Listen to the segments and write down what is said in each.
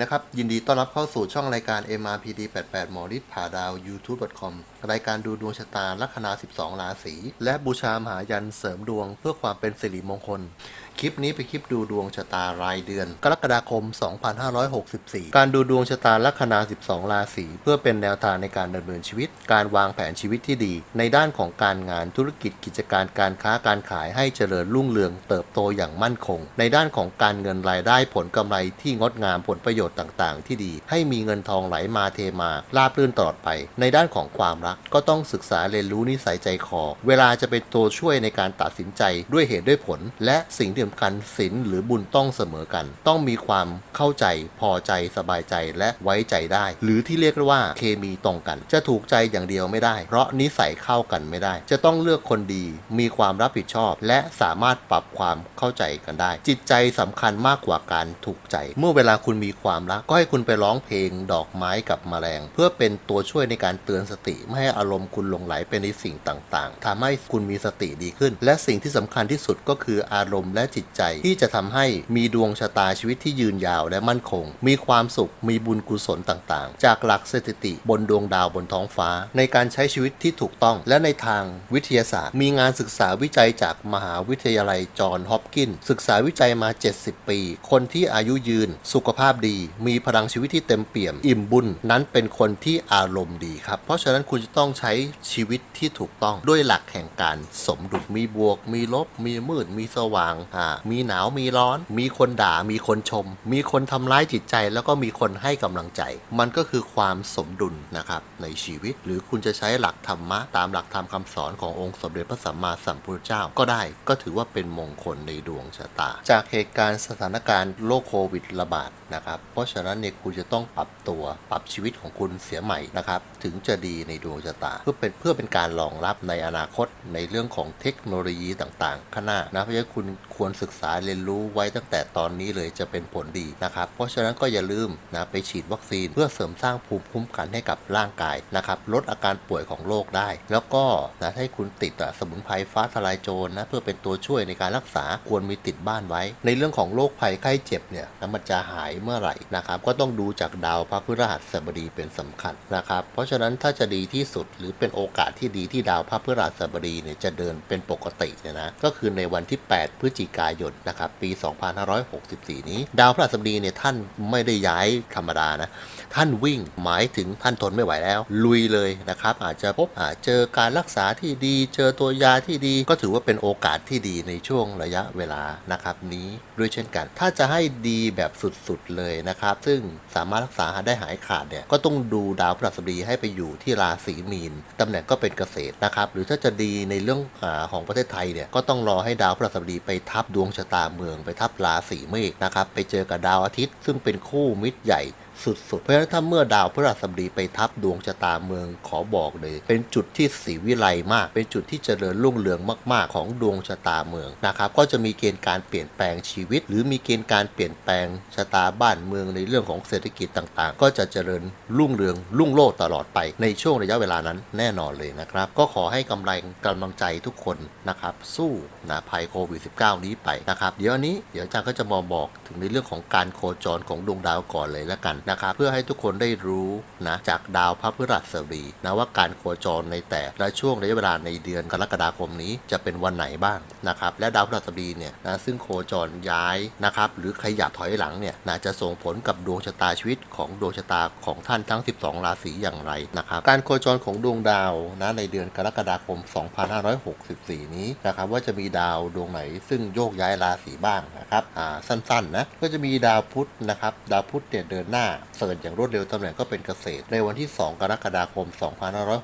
นะครับ ยินดีต้อนรับเข้าสู่ช่องรายการ MRPD 88หมอฤทธิ์ผ่าดาว YouTube.com รายการดูดวงชะตาลัคนา 12 ราศี และบูชามหายันเสริมดวงเพื่อความเป็นสิริมงคล คลิปนี้เป็นคลิปดูดวงชะตารายเดือน กรกฎาคม 2564 การดูดวงชะตาลัคนา 12 ราศีเพื่อเป็นแนวทางในการดำเนินชีวิต การวางแผนชีวิตที่ดี ในด้านของการงานธุรกิจกิจการการค้าการขายให้เจริญรุ่งเรืองเติบโตอย่างมั่นคง ในด้านของการเงินรายได้ผลกำไรที่งดงามผลประโยชน์ต่างๆ ที่ดี ให้มีเงินทองไหลมาเทมาราบรื่นตลอดไป ในด้านของความรักก็ต้องศึกษาเรียนรู้นิสัยใจคอ เวลาจะเป็นตัวช่วยในการตัดสินใจด้วยเหตุด้วยผล และสิ่งที่สำคัญศีลหรือบุญต้องเสมอกัน ต้องมีความเข้าใจพอใจสบายใจและไว้ใจได้ หรือที่เรียกว่าเคมีตรงกัน จะถูกใจอย่างเดียวไม่ได้ เพราะนิสัยเข้ากันไม่ได้ จะต้องเลือกคนดี มีความรับผิดชอบ และสามารถปรับความเข้าใจกันได้ จิตใจสำคัญมากกว่าการถูกใจ เมื่อเวลาคุณมีความรักก็ให้คุณไปร้องเพลงดอกไม้กับแมลง เพื่อเป็นตัวช่วยในการเตือนสติไม่ให้อารมณ์คุณหลงไหลไปในสิ่งต่างๆทำให้คุณมีสติดีขึ้น และสิ่งที่สำคัญที่สุดก็คืออารมณ์และจิตใจที่จะทำให้มีดวงชะตาชีวิตที่ยืนยาวและมั่นคง มีความสุขมีบุญกุศลต่างๆ จากหลักสถิติบนดวงดาวบนท้องฟ้า ในการใช้ชีวิตที่ถูกต้องและในทางวิทยาศาสตร์ มีงานศึกษาวิจัยจากมหาวิทยาลัยจอห์นฮอปกินส์ศึกษาวิจัยมา 70 ปี คนที่อายุยืน สุขภาพดี มีพลังชีวิตที่เต็มเปี่ยม อิ่มบุญนั้นเป็นคนที่อารมณ์ดีครับ เพราะฉะนั้นคุณจะต้องใช้ชีวิตที่ถูกต้องด้วยหลักแห่งการสมดุลมีบวก มีลบ มีมืด มีสว่างอ่ามีหนาวมีร้อน มีคนด่ามีคนชม มีคนทำร้ายจิตใจ แล้วก็มีคนให้กำลังใจ มันก็คือความสมดุลนะครับในชีวิต หรือคุณจะใช้หลักธรรมะ ตามหลักธรรมคำสอนขององค์สมเด็จพระสัมมาสัมพุทธเจ้าก็ได้ ก็ถือว่าเป็นมงคลในดวงชะตา จากเหตุการณ์สถานการณ์โรคโควิดระบาดนะครับ เพราะฉะนั้นเนี่ยคุณจะต้องปรับตัวปรับชีวิตของคุณเสียใหม่นะครับ ถึงจะดีในดวงชะตา เพื่อเป็นเพื่อเป็นการรองรับในอนาคตในเรื่องของเทคโนโลยีต่างๆข้างหน้านะเพราะฉะนั้นคุณ ควรศึกษาเรียนรู้ไว้ตั้งแต่ตอนนี้เลยจะเป็นผลดีนะครับ เพราะฉะนั้นก็อย่าลืมนะไปฉีดวัคซีนเพื่อเสริมสร้างภูมิคุ้มกันให้กับร่างกายนะครับลดอาการป่วยของโรคได้ แล้วก็นะให้คุณติดสมุนไพรฟ้าทลายโจรนะเพื่อเป็นตัวช่วยในการรักษาควรมีติดบ้านไว้ ในเรื่องของโรคภัยไข้เจ็บเนี่ยนะมันจะหายเมื่อไหร่นะครับก็ต้องดูจากดาวพระพฤหัสบดีเป็นสำคัญนะครับ เพราะฉะนั้นถ้าจะดีที่สุดหรือเป็นโอกาสที่ดีที่ดาวพระพฤหัสบดีเนี่ยจะเดินเป็นปกติเนี่ยนะก็คือในวันที่ 8 พฤศจิกายนนะครับปี 2564 นี้ ดาวพฤหัสบดีเนี่ยท่านไม่ได้ย้ายธรรมดานะท่านวิ่งหมายถึงท่านทนไม่ไหวแล้ว ลุยเลยนะครับ อาจจะพบอาจเจอการรักษาที่ดี เจอตัวยาที่ดี ก็ถือว่าเป็นโอกาสที่ดีในช่วงระยะเวลานะครับนี้ด้วยเช่นกัน ถ้าจะให้ดีแบบสุดๆเลยนะครับ ซึ่งสามารถรักษาได้หายขาดเนี่ยก็ต้องดูดาวพฤหัสบดีให้ไปอยู่ที่ราศีมีนตำแหน่งก็เป็นเกษตรนะครับ หรือถ้าจะดีในเรื่องอของประเทศไทยเนี่ยก็ต้องรอให้ดาวพฤหัสบดีไปทับดวงชะตาเมือง ไปทับราศีเมษนะครับ ไปเจอกับดาวอาทิตย์ ซึ่งเป็นคู่มิตรใหญ่ สุดๆ เพราะฉะนั้นถ้าเมื่อดาวพฤหัสบดีไปทับดวงชะตาเมืองขอบอกเลย เป็นจุดที่สีวิไลมาก เป็นจุดที่เจริญรุ่งเรืองมาก ๆ ของดวงชะตาเมืองนะครับ ก็จะมีเกณฑ์การเปลี่ยนแปลงชีวิต หรือมีเกณฑ์การเปลี่ยนแปลงชะตาบ้านเมืองในเรื่องของเศรษฐกิจต่างๆ ก็จะเจริญรุ่งเรืองรุ่งโรจน์ตลอดไปในช่วงระยะเวลานั้นแน่นอนเลยนะครับ ก็ขอให้กำลังกำลังใจทุกคนนะครับ สู้นะภัยโควิด -19 นี้ไปนะครับ เดี๋ยวอันนี้เดี๋ยวอาจารย์ก็จะมาบอกถึงในเรื่องของการโคจรของดวงดาวก่อนเลยแล้วกันนะครับเพื่อให้ทุกคนได้รู้นะจากดาวพระพฤหัสบดีนะว่าการโคจรในแต่ละช่วงระยะเวลาในเดือนกรกฎาคมนี้จะเป็นวันไหนบ้างนะครับและดาวพฤหัสบดีเนี่ยนะซึ่งโคจรย้ายนะครับหรือขยับถอยหลังเนี่ยนะจะส่งผลกับดวงชะตาชีวิตของดวงชะตาของท่านทั้ง 12 ราศีอย่างไรนะครับการโคจรของดวงดาวนะในเดือนกรกฎาคม 2564 นี้นะครับว่าจะมีดาวดวงไหนซึ่งโยกย้ายราศีบ้างนะครับอ่าสั้นๆนะก็จะมีดาวพุธนะครับดาวพุธเนี่ยเดินหน้าเสริญอย่างรวดเร็วตำแหน่งก็เป็นเกษตร ในวันที่ 2 กรกฎาคม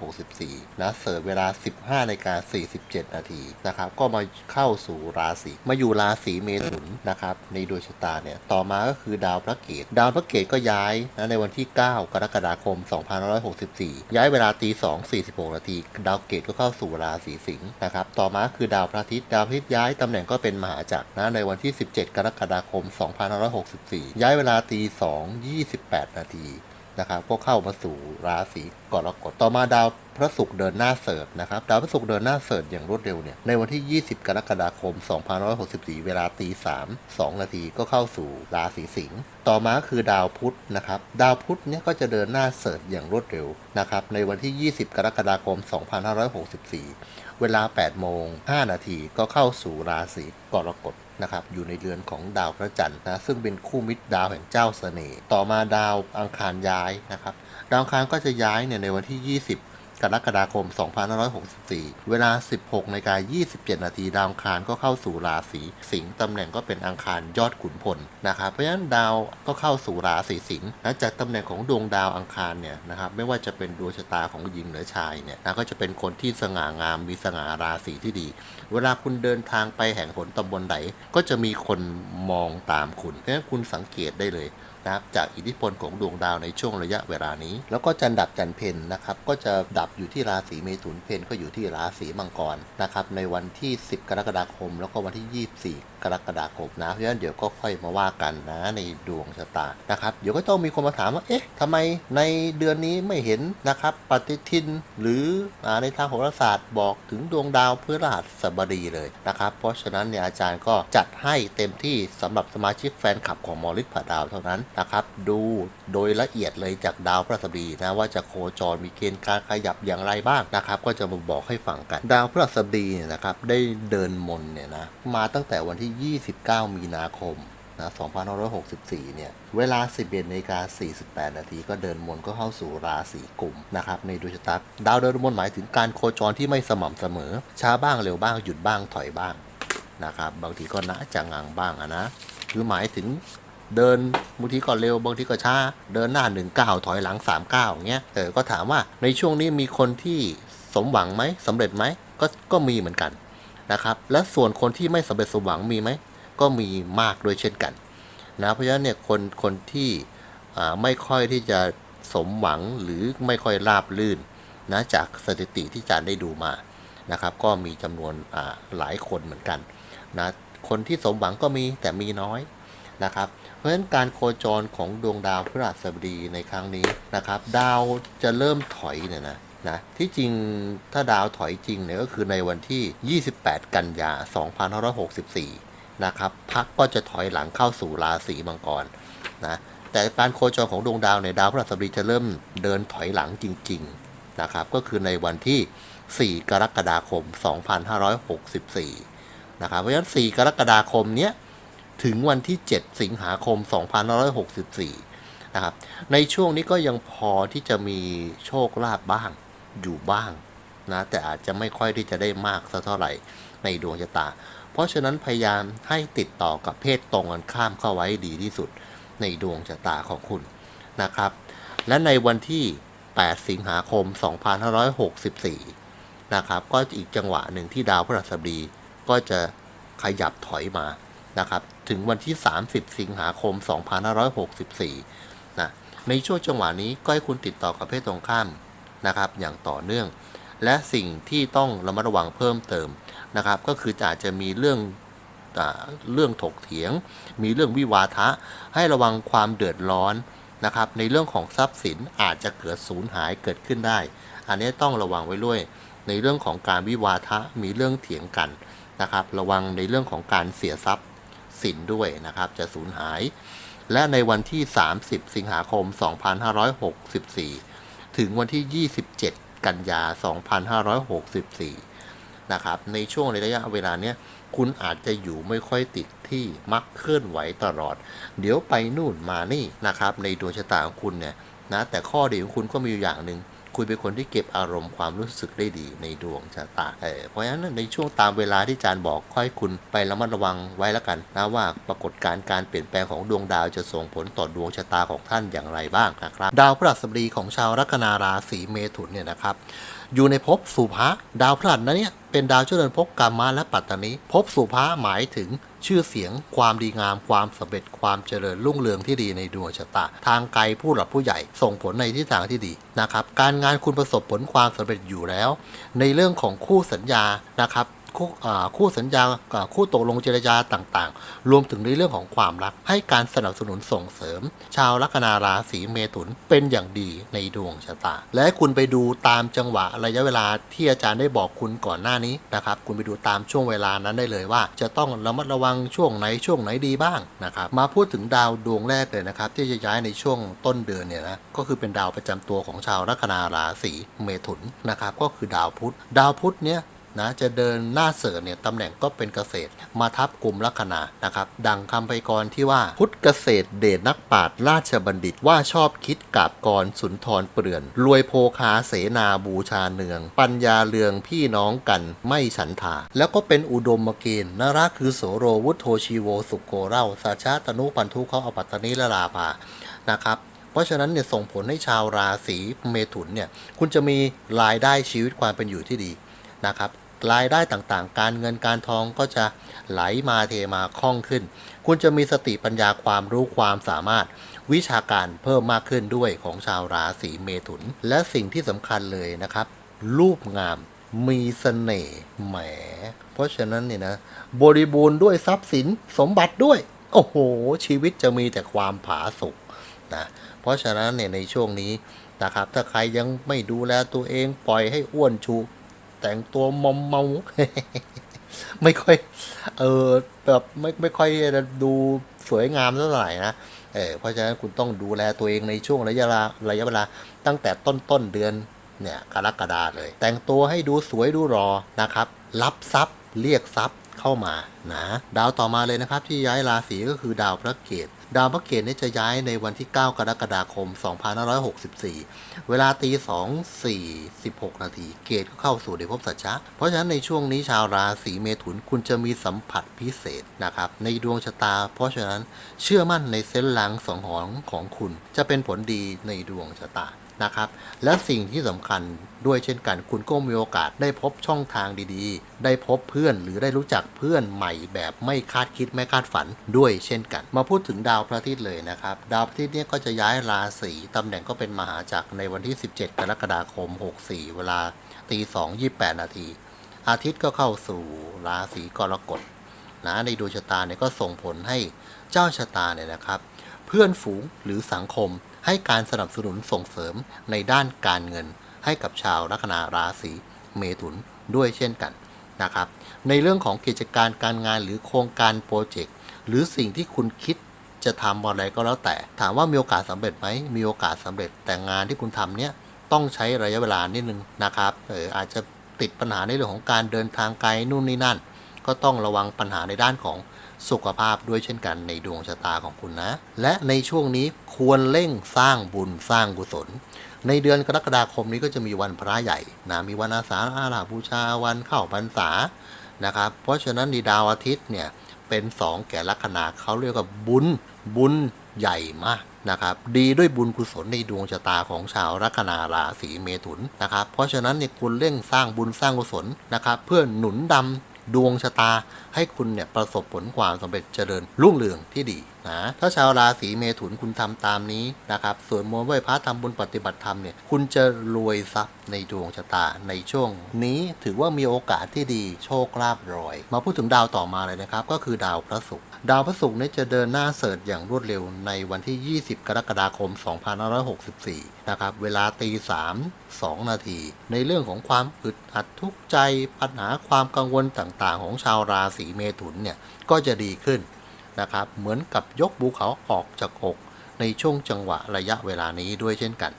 2564 นะเสริญเวลา 15นาฬิกา47 นาทีนะครับก็มาเข้าสู่ราศีมาอยู่ราศีเมถุนนะครับในดวงชะตาเนี่ยต่อมาก็คือดาวพระเกตดาวพระเกตก็ย้ายนะในวันที่ 9 กรกฎาคม 2564 ย้ายเวลาตี2 46 นาทีดาวเกตก็เข้าสู่ราศีสิงห์นะครับต่อมาคือดาวพระอาทิตย์ดาวพระอาทิตย์ย้ายตำแหน่งก็เป็นมหาจักรนะในวันที่ 17 กรกฎาคม 2564 ย้ายเวลาตี2 20 28นาทีนะครับก็เข้ามาสู่ราศีกรกฎต่อมาดาวพระศุกร์เดินหน้าเสิร์ชนะครับดาวพระศุกร์เดินหน้าเสิร์ชอย่างรวดเร็วเนี่ยในวันที่ 20 กรกฎาคม 2564 เวลาตี3 2นาทีก็เข้าสู่ราศีสิงห์ต่อมาคือดาวพุธนะครับดาวพุธเนี่ยก็จะเดินหน้าเสิร์ชอย่างรวดเร็วนะครับในวันที่ 20 กรกฎาคม 2564 เวลา 8 โมง 5 นาทีก็เข้าสู่ราศีกรกฎนะครับอยู่ในเรือนของดาวพระจันทร์นะซึ่งเป็นคู่มิตรดาวแห่งเจ้าเสน่ห์ต่อมาดาวอังคารย้ายนะครับดาวอังคารก็จะย้ายเนี่ยในวันที่ 20 กรกฎาคม 2564 เวลา 16นกา27 นาทีดาวอังคารก็เข้าสู่ราศีสิงห์ตำแหน่งก็เป็นอังคารยอดขุนพลนะครับเพราะฉะนั้นดาวก็เข้าสู่ราศีสิงห์และจากตำแหน่งของดวงดาวอังคารเนี่ยนะครับไม่ว่าจะเป็นดวงชะตาของหญิงหรือชายเนี่ยนะก็จะเป็นคนที่สง่างามมีสง่าราศีที่ดี เวลาคุณเดินทางไปแห่งหนตำบลไหนก็จะมีคนมองตามคุณเพราะฉะนั้นคุณสังเกตได้เลย นะครับจากอิทธิพลของดวงดาวในช่วงระยะเวลานี้ แล้วก็จันดับจันเพนนะครับก็จะดับอยู่ที่ราศีเมถุนเพนก็อยู่ที่ราศีมังกรนะครับในวันที่ 10 กรกฎาคม แล้วก็วันที่ 24 กรกฎาคมนะเพราะฉะนั้นเดี๋ยวก็ค่อยมาว่ากันนะในดวงชะตานะครับเดี๋ยวก็ต้องมีคนมาถามว่าเอ๊ะทำไมในเดือนนี้ไม่เห็นนะครับปฏิทินหรือในทางโหราศาสตร์บอกถึงดวงดาวพฤหัสบดีเลยนะครับ เพราะฉะนั้นเนี่ยอาจารย์ก็จัดให้เต็มที่สำหรับสมาชิกแฟนคลับของมอฤทธิ์ผาดาวเท่านั้นนะครับดูโดยละเอียดเลยจากดาวพฤหัสบดีนะว่าจะโคจรมีเกณฑ์การขยับอย่างไรบ้างนะครับ ก็จะมาบอกให้ฟังกัน ดาวพฤหัสบดีเนี่ยนะครับได้เดินมนเนี่ยนะมาตั้งแต่วันที่ 29 มีนาคมนะ2564 เนี่ย เวลา 11นาฬิกา48 นาทีก็เดินมนก็เข้าสู่ราศีกุมนะครับ ในดวงชะตาดาวเดินมนหมายถึงการโคจรที่ไม่สม่ำเสมอ ช้าบ้างเร็วบ้างหยุดบ้างถอยบ้างนะครับ บางทีก็นะจะงังบ้างอะนะหรือหมายถึง เดินบางทีก็เร็วบางทีก็ช้า เดินหน้า1 9ถอยหลัง3 9อย่างเงี้ยเออก็ถามว่าในช่วงนี้มีคนที่สมหวังไหมสำเร็จไหมก็ก็มีเหมือนกันนะครับและส่วนคนที่ไม่สำเร็จสมหวังมีไหมก็มีมากด้วยเช่นกันนะเพราะฉะนั้นเนี่ยคนคนที่อ่าไม่ค่อยที่จะสมหวังหรือไม่ค่อยราบลื่นนะจากสถิติที่อาจารย์ได้ดูมานะครับก็มีจำนวนอ่าหลายคนเหมือนกันนะคนที่สมหวังก็มีแต่มีน้อยนะครับ เพราะฉะนั้นการโคจรของดวงดาวพฤหัสบดีในครั้งนี้นะครับ ดาวจะเริ่มถอยเนี่ยนะนะที่จริงถ้าดาวถอยจริงเนี่ยก็คือในวันที่ 28 กันยา 2564 นะครับพักก็จะถอยหลังเข้าสู่ราศีมังกรนะแต่การโคจรของดวงดาวในดาวพฤหัสบดีจะเริ่มเดินถอยหลังจริงๆนะครับก็คือในวันที่ 4 กรกฎาคม 2564 นะครับเพราะฉะนั้น 4 กรกฎาคมเนี้ย ถึงวันที่ 7 สิงหาคม 2564 นะครับ ในช่วงนี้ก็ยังพอที่จะมีโชคลาภบ้างอยู่บ้างนะแต่อาจจะไม่ค่อยที่จะได้มากสักเท่าไหร่ในดวงชะตา เพราะฉะนั้นพยายามให้ติดต่อกับเพศตรงกันข้ามเข้าไว้ดีที่สุดในดวงชะตาของคุณนะครับ และในวันที่ 8 สิงหาคม 2564 นะครับ ก็อีกจังหวะหนึ่งที่ดาวพฤหัสบดีก็จะขยับถอยมา นะครับถึงวันที่ 30 สิงหาคม 2564นะในช่วงจังหวะนี้ก็ให้คุณติดต่อกับเพศตรงข้ามนะครับอย่างต่อเนื่อง และสิ่งที่ต้องระมัดระวังเพิ่มเติมนะครับ ก็คืออาจจะมีเรื่องเรื่องถกเถียง มีเรื่องวิวาทะ ให้ระวังความเดือดร้อนนะครับ ในเรื่องของทรัพย์สินอาจจะเกิดสูญหายเกิดขึ้นได้ อันนี้ต้องระวังไว้ด้วย ในเรื่องของการวิวาทะมีเรื่องเถียงกันนะครับ ระวังในเรื่องของการเสียทรัพย์ สินด้วยนะครับ จะสูญหาย และในวันที่ 30 สิงหาคม 2564 ถึงวันที่ 27 กันยา 2564 นะครับ ในช่วงในระยะเวลาเนี้ยคุณอาจจะอยู่ไม่ค่อยติดที่มักเคลื่อนไหวตลอด เดี๋ยวไปนู่นมานี่นะครับ ในดวงชะตาของคุณเนี่ยนะแต่ข้อดีของคุณก็มีอยู่อย่างหนึ่ง คุณเป็นคนที่เก็บอารมณ์ความรู้สึกได้ดีในดวงชะตาเเพราะฉะนั้นในช่วงตามเวลาที่อาจารย์บอกค่อยคุณไประมัดระวังไว้แล้วกันนะว่าปรากฏการณ์การเปลี่ยนแปลงของดวงดาวจะส่งผลต่อดวงชะตาของท่านอย่างไรบ้างนะครับ ดาวพฤหัสบดีของชาวลัคนาราศีเมถุนเนี่ยนะครับอยู่ในภพสุภะดาวพฤหัสนั้นเนี่ยเป็นดาวเจริญภพกามมาและปัตตานีภพสุภะหมายถึง ชื่อเสียง ความดีงาม ความสำเร็จ ความเจริญรุ่งเรืองที่ดีในดวงชะตา ทางไกลผู้หลักผู้ใหญ่ส่งผลในทิศทางที่ดีนะครับ การงานคุณประสบผลความสำเร็จอยู่แล้ว ในเรื่องของคู่สัญญานะครับ คู่คู่สัญญาคู่ตกลงเจรจาต่างๆ รวมถึงในเรื่องของความรัก ให้การสนับสนุนส่งเสริม ชาวลัคนาราศีเมถุนเป็นอย่างดีในดวงชะตา และคุณไปดูตามจังหวะระยะเวลาที่อาจารย์ได้บอกคุณก่อนหน้านี้นะครับ คุณไปดูตามช่วงเวลานั้นได้เลยว่า จะต้องระมัดระวังช่วงไหนช่วงไหนดีบ้างนะครับ มาพูดถึงดาวดวงแรกเลยนะครับ ที่จะย้ายในช่วงต้นเดือนเนี่ยนะก็คือเป็นดาวประจำตัวของชาวลัคนาราศีเมถุนนะครับก็คือดาวพุธ ดาวพุธเนี่ย นะจะเดินหน้าเสือเนี่ยตำแหน่งก็เป็นเกษตรมาทับกลุ่มลัคนานะครับ ดังคำไพกรที่ว่าพุทธเกษตรเดชนักปราชญ์ราชบัณฑิตว่าชอบคิดกาบกรสุนทรเปลื่อน รวยโภคาเสนาบูชาเนือง ปัญญาเลืองพี่น้องกันไม่ฉันทาแล้วก็เป็นอุดมเกณฑ์นราคือโสโรวุฒโธชีโวสุโกเร่าสาชาตนุปันทุเขาอปัตตนิละลาภานะครับเพราะฉะนั้นเนี่ยส่งผลให้ชาวราศีเมถุนเนี่ยคุณจะมีรายได้ชีวิตความเป็นอยู่ที่ดีนะครับ รายได้ต่างๆ การเงินการทองก็จะไหลมาเทมาคล่องขึ้น คุณจะมีสติปัญญาความรู้ความสามารถวิชาการเพิ่มมากขึ้นด้วยของชาวราศีเมถุน และสิ่งที่สำคัญเลยนะครับ รูปงามมีเสน่ห์แหม เพราะฉะนั้นเนี่ยนะ บริบูรณ์ด้วยทรัพย์สินสมบัติด้วย โอ้โห ชีวิตจะมีแต่ความผาสุกนะเพราะฉะนั้นเนี่ยในช่วงนี้นะครับ ถ้าใครยังไม่ดูแลตัวเองปล่อยให้อ้วนชู แต่งตัวมอมเมา ไม่ค่อย เออแบบไม่ไม่ค่อยดูสวยงามเท่าไหร่นะเออเพราะฉะนั้นคุณต้องดูแลตัวเองในช่วงระยะเวลาระยะเวลาตั้งแต่ต้นต้นเดือนเนี่ยกรกฎาเลย แต่งตัวให้ดูสวยดูรอนะครับ รับทรัพย์เรียกทรัพย์ เข้ามานะดาวต่อมาเลยนะครับที่ย้ายราศีก็คือดาวพระเกตดาวพระเกตนี่จะย้ายในวันที่ 9 กรกฎาคม 2564 เวลาตี 2 4 16นาที เกตก็เข้าสู่ในภพสัจจะเพราะฉะนั้นในช่วงนี้ชาวราศีเมถุนคุณจะมีสัมผัสพิเศษนะครับ ในดวงชะตา เพราะฉะนั้นเชื่อมั่นในเส้นลางสองหองของคุณ จะเป็นผลดีในดวงชะตา นะครับ และสิ่งที่สำคัญด้วยเช่นกัน คุณก็มีโอกาสได้พบช่องทางดีๆ ได้พบเพื่อนหรือได้รู้จักเพื่อนใหม่แบบไม่คาดคิดไม่คาดฝันด้วยเช่นกัน มาพูดถึงดาวพระอาทิตย์เลยนะครับ ดาวพระอาทิตย์เนี่ยก็จะย้ายราศีตำแหน่งก็เป็นมหาจักรในวันที่ 17 กรกฎาคม 64 เวลาตี2 28นาที อาทิตย์ก็เข้าสู่ราศีกรกฎนะในดวงชะตาเนี่ยก็ส่งผลให้เจ้าชะตาเนี่ยนะครับ เพื่อนฝูงหรือสังคม ให้การสนับสนุนส่งเสริมในด้านการเงินให้กับชาวลัคนาราศีเมถุนด้วยเช่นกันนะครับ ในเรื่องของกิจการการงานหรือโครงการโปรเจกต์หรือสิ่งที่คุณคิดจะทำอะไรก็แล้วแต่ ถามว่ามีโอกาสสำเร็จไหมมีโอกาสสำเร็จแต่งานที่คุณทำเนี่ยต้องใช้ระยะเวลานิดนึงนะครับเอออาจจะติดปัญหาในเรื่องของการเดินทางไกลนู่นนี่นั่น ก็ต้องระวังปัญหาในด้านของ สุขภาพด้วยเช่นกันในดวงชะตาของคุณนะ และในช่วงนี้ควรเร่งสร้างบุญสร้างกุศล ในเดือนกรกฎาคมนี้ก็จะมีวันพระใหญ่นะมีวันอาสาฬหบูชาวันเข้าพรรษานะครับ เพราะฉะนั้นในดาวอาทิตย์เนี่ยเป็นสองแก่ลัคนาเขาเรียกว่าบุญบุญใหญ่มากนะครับดีด้วยบุญกุศลในดวงชะตาของชาวลัคนาราศีเมถุนนะครับเพราะฉะนั้นเนี่ยคุณเร่งสร้างบุญสร้างกุศลนะครับเพื่อหนุนดำ ดวงชะตาให้คุณเนี่ยประสบผลความสำเร็จเจริญรุ่งเรืองที่ดีนะถ้าชาวราศีเมถุนคุณทำตามนี้นะครับสวดมนต์ไหว้พระทำบุญปฏิบัติธรรมเนี่ยคุณจะรวยทรัพย์ในดวงชะตาในช่วง นี้ถือว่ามีโอกาสที่ดีโชคลาภรอย มาพูดถึงดาวต่อมาเลยนะครับ ก็คือดาวพระศุกร์ดาวพระศุกร์เนี่ยจะเดินหน้าเสริฐอย่างรวดเร็วในวันที่ 20 กรกฎาคม 2564 นะครับเวลาตี3 2 นาที ในเรื่องของความอึดอัดทุกข์ใจปัญหาความกังวลต่างๆ ของชาวราศีเมถุนเนี่ยก็จะดีขึ้น นะครับ เหมือนกับยกภูเขาออกจากอก ในช่วงจังหวะระยะเวลานี้ด้วยเช่นกัน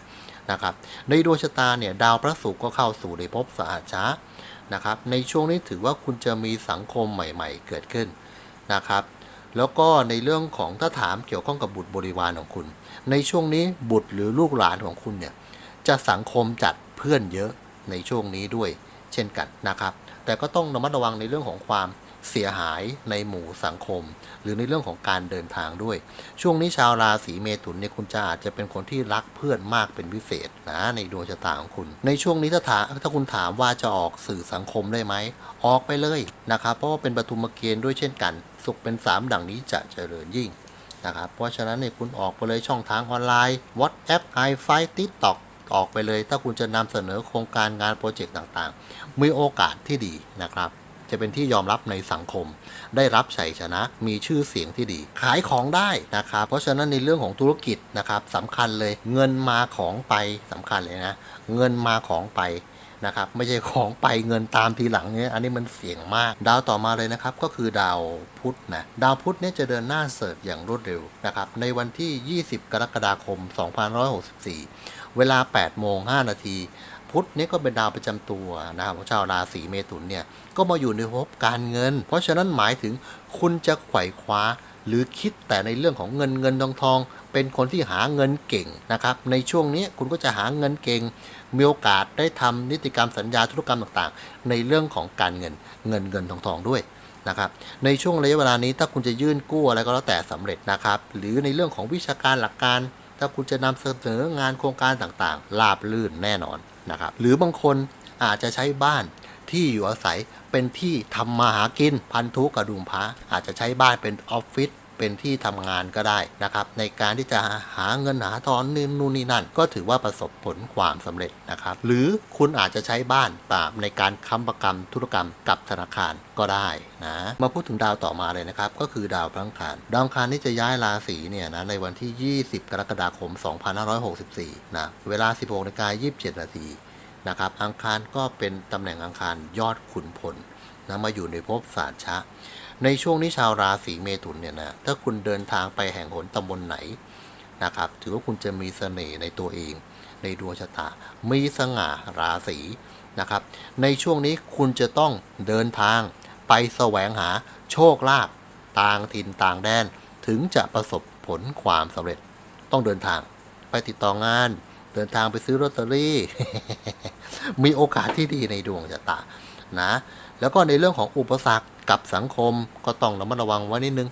นะครับ ในดวงชะตาเนี่ยดาวพระศุกร์ก็เข้าสู่ในภพสหัชชะนะครับ ในช่วงนี้ถือว่าคุณจะมีสังคมใหม่ ๆ เกิดขึ้นนะครับแล้วก็ในเรื่องของถ้าถามเกี่ยวข้องกับบุตรบริวารของคุณ ในช่วงนี้บุตรหรือลูกหลานของคุณเนี่ยจะสังคมจัดเพื่อนเยอะในช่วงนี้ด้วย เช่นกันนะครับ แต่ก็ต้องระมัดระวังในเรื่องของความ เสียหายในหมู่สังคม หรือในเรื่องของการเดินทางด้วย ช่วงนี้ชาวราศีเมถุนเนี่ยคุณจะอาจจะเป็นคนที่รักเพื่อนมากเป็นพิเศษนะในดวงชะตาของคุณ ในช่วงนี้ถ้าถามถ้าคุณถามว่าจะออกสื่อสังคมได้ไหมออกไปเลยนะครับเพราะว่าเป็นปฐุมเกณฑ์ด้วยเช่นกัน สุขเป็นสามดังนี้จะเจริญยิ่งนะครับเพราะฉะนั้นเนี่ยคุณออกไปเลยช่องทางออนไลน์ WhatsApp i f i TikTok ออกไปเลย ถ้าคุณจะนำเสนอโครงการงานโปรเจกต์ต่างๆ มีโอกาสที่ดีนะครับ จะเป็นที่ยอมรับในสังคม ได้รับชัยชนะมีชื่อเสียงที่ดี ขายของได้นะครับเพราะฉะนั้นในเรื่องของธุรกิจนะครับสำคัญเลยเงินมาของไปสำคัญเลยนะ เงินมาของไปนะครับไม่ใช่ของไปเงินตามทีหลังเนี่ยอันนี้มันเสี่ยงมาก ดาวต่อมาเลยนะครับก็คือดาวพุธนะดาวพุธเนี่ยจะเดินหน้าเสิร์ฟอย่างรวดเร็วนะครับในวันที่ 20 กรกฎาคม 2564 เวลา 8 โมง 5 นาที พุธเนี่ยก็เป็นดาวประจำตัวนะครับของชาวราศีเมถุนเนี่ยก็มาอยู่ในภพการเงิน เพราะฉะนั้นหมายถึงคุณจะไขว่คว้า หรือคิดแต่ในเรื่องของเงินเงินทองทอง เป็นคนที่หาเงินเก่งนะครับในช่วงนี้คุณก็จะหาเงินเก่งมีโอกาสได้ทำนิติกรรมสัญญาธุรกรรมต่างๆ ในเรื่องของการเงินเงินเงินทองทองด้วยนะครับในช่วงระยะเวลานี้ถ้าคุณจะยื่นกู้อะไรก็แล้วแต่สำเร็จนะครับ หรือในเรื่องของวิชาการหลักการ ถ้าคุณจะนำเสนองานโครงการต่างๆ ลาบลื่นแน่นอน นะครับหรือบางคนอาจจะใช้บ้านที่อยู่อาศัยเป็นที่ทำมาหากินพันธุกระดุมพระอาจจะใช้บ้านเป็นออฟฟิศ เป็นที่ทำงานก็ได้นะครับ ในการที่จะหาเงินหาทอนนู่นนู่นนี่นั่น ก็ถือว่าประสบผลความสำเร็จนะครับ หรือคุณอาจจะใช้บ้านปราบในการค้ำประกันธุรกรรมกับธนาคารก็ได้นะมาพูดถึงดาวต่อมาเลยนะครับ ก็คือดาวพลังคาร ดาวอังคารนี่จะย้ายราศีเนี่ยนะในวันที่ 20 กรกฎาคม 2564 นะเวลา 16นาฬิกา27 นาทีนะครับอังคารก็เป็นตำแหน่งอังคารยอดขุนพลนะมาอยู่ในภพสารชะ ในช่วงนี้ชาวราศีเมถุนเนี่ยนะถ้าคุณเดินทางไปแห่งหนตำบลไหนนะครับ ถือว่าคุณจะมีเสน่ห์ในตัวเอง ในดวงชะตา มีสง่าราศีนะครับ ในช่วงนี้คุณจะต้องเดินทางไปแสวงหาโชคลาภต่างถิ่นต่างแดน ถึงจะประสบผลความสำเร็จ ต้องเดินทางไปติดต่องาน เดินทางไปซื้อลอตเตอรี่ มีโอกาสที่ดีในดวงชะตานะ แล้วก็ในเรื่องของอุปสรรค กับสังคมก็ต้องระมัดระวังไว้นิดนึง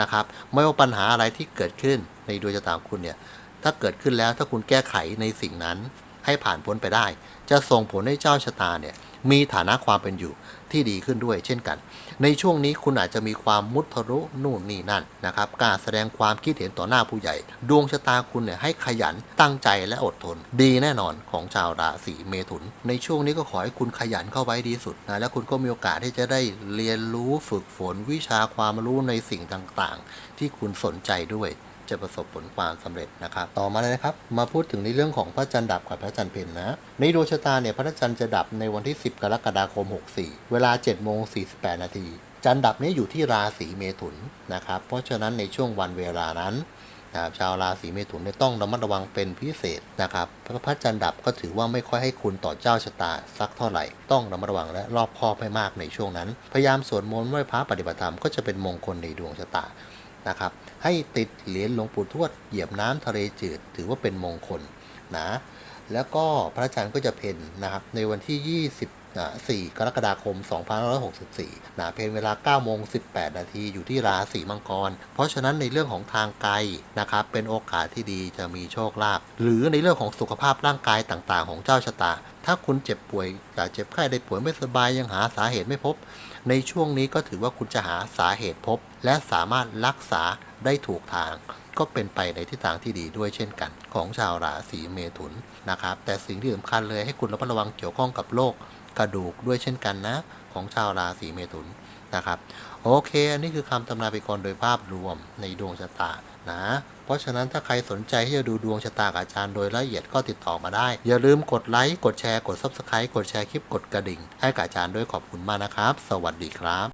นะครับไม่ว่าปัญหาอะไรที่เกิดขึ้นในดวงชะตาของคุณเนี่ยถ้าเกิดขึ้นแล้วถ้าคุณแก้ไขในสิ่งนั้น ให้ผ่านพ้นไปได้ จะส่งผลให้เจ้าชะตาเนี่ยมีฐานะความเป็นอยู่ที่ดีขึ้นด้วยเช่นกัน ในช่วงนี้คุณอาจจะมีความมุทะรุนู่นนี่นั่นนะครับกล้ารแสดงความคิดเห็นต่อหน้าผู้ใหญ่ ดวงชะตาคุณเนี่ยให้ขยันตั้งใจและอดทน ดีแน่นอนของชาวราศีเมถุน ในช่วงนี้ก็ขอให้คุณขยันเข้าไว้ดีสุดนะและคุณก็มีโอกาสที่จะได้เรียนรู้ฝึกฝนวิชาความรู้ในสิ่งต่างๆ ที่คุณสนใจด้วย จะประสบผลความสำเร็จนะครับ ต่อมาเลยนะครับ มาพูดถึงในเรื่องของพระจันทร์ดับกับพระจันทร์เพ็ญนะ ในดวงชะตาเนี่ยพระจันทร์จะดับในวันที่ 10 กรกฎาคม 64 เวลา7โมง48 นาที จันทร์ดับนี้อยู่ที่ราศีเมถุนนะครับ เพราะฉะนั้นในช่วงวันเวลานั้นนะครับชาวราศีเมถุนต้องระมัดระวังเป็นพิเศษนะครับเพราะพระจันทร์ดับก็ถือว่าไม่ค่อยให้คุณต่อเจ้าชะตาสักเท่าไหร่ ต้องระมัดระวังและรอบคอบให้มากในช่วงนั้น พยายามสวดมนต์ไหว้พระปฏิบัติธรรมก็จะเป็นมงคลในดวงชะตานะครับ ให้ติดเหรียญหลวงปู่ทวดเหยียบน้ำทะเลจืด ถือว่าเป็นมงคลนะแล้วก็พระอาจารย์ก็จะเพนนะครับในวันที่ 24 กรกฎาคม 2564นะเพนเวลา 9 โมง 18 นาทีอยู่ที่ราศีมังกร เพราะฉะนั้นในเรื่องของทางไกลนะครับ เป็นโอกาสที่ดีจะมีโชคลาภหรือในเรื่องของสุขภาพร่างกายต่างๆ ของเจ้าชะตา ถ้าคุณเจ็บป่วยอยากเจ็บไข้ได้ป่วยไม่สบายยังหาสาเหตุไม่พบ ในช่วงนี้ก็ถือว่าคุณจะหาสาเหตุพบ และสามารถรักษา ได้ถูกทาง ก็เป็นไปในทิศทางที่ดีด้วยเช่นกัน ของชาวราศีเมถุนนะครับ แต่สิ่งที่สำคัญเลยให้คุณระมัดระวังเกี่ยวข้องกับโรคกระดูกด้วยเช่นกันนะ ของชาวราศีเมถุนนะครับ โอเค อันนี้คือคำทำนายไปก่อนโดยภาพรวมในดวงชะตานะเพราะฉะนั้นถ้าใครสนใจที่จะดูดวงชะตากับอาจารย์โดยละเอียดก็ติดต่อมาได้ อย่าลืมกดไลค์ กดแชร์ กด Subscribe กดแชร์คลิป กดกระดิ่ง ให้กับอาจารย์ด้วยขอบคุณมากนะครับ สวัสดีครับ